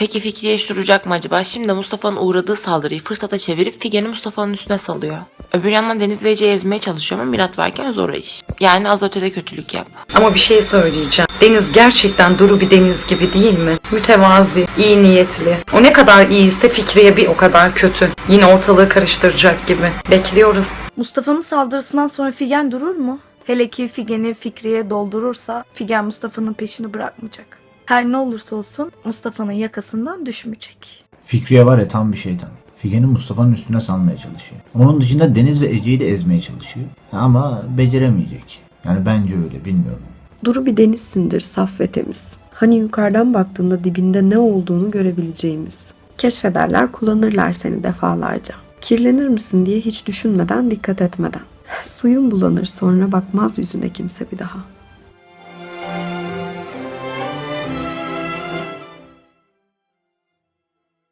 Peki Fikriye iş duracak mı acaba? Şimdi Mustafa'nın uğradığı saldırıyı fırsata çevirip Figen'i Mustafa'nın üstüne salıyor. Öbür yandan Deniz ve Ece'yi ezmeye çalışıyor ama Mirat varken zor iş. Yani az ötede kötülük yap. Ama bir şey söyleyeceğim. Deniz gerçekten Duru bir deniz gibi değil mi? Mütevazi, iyi niyetli. O ne kadar iyiyse Fikriye bir o kadar kötü. Yine ortalığı karıştıracak gibi. Bekliyoruz. Mustafa'nın saldırısından sonra Figen durur mu? Hele ki Figen'i Fikriye doldurursa Figen Mustafa'nın peşini bırakmayacak. Her ne olursa olsun Mustafa'nın yakasından düşmeyecek. Fikriye var ya tam bir şeytan. Figen'i Mustafa'nın üstüne salmaya çalışıyor. Onun dışında Deniz ve Ece'yi de ezmeye çalışıyor. Ama beceremeyecek. Yani bence öyle bilmiyorum. Duru bir denizsindir, saf ve temiz. Hani yukarıdan baktığında dibinde ne olduğunu görebileceğimiz. Keşfederler, kullanırlar seni defalarca. Kirlenir misin diye hiç düşünmeden, dikkat etmeden. Suyun bulanır sonra bakmaz yüzüne kimse bir daha.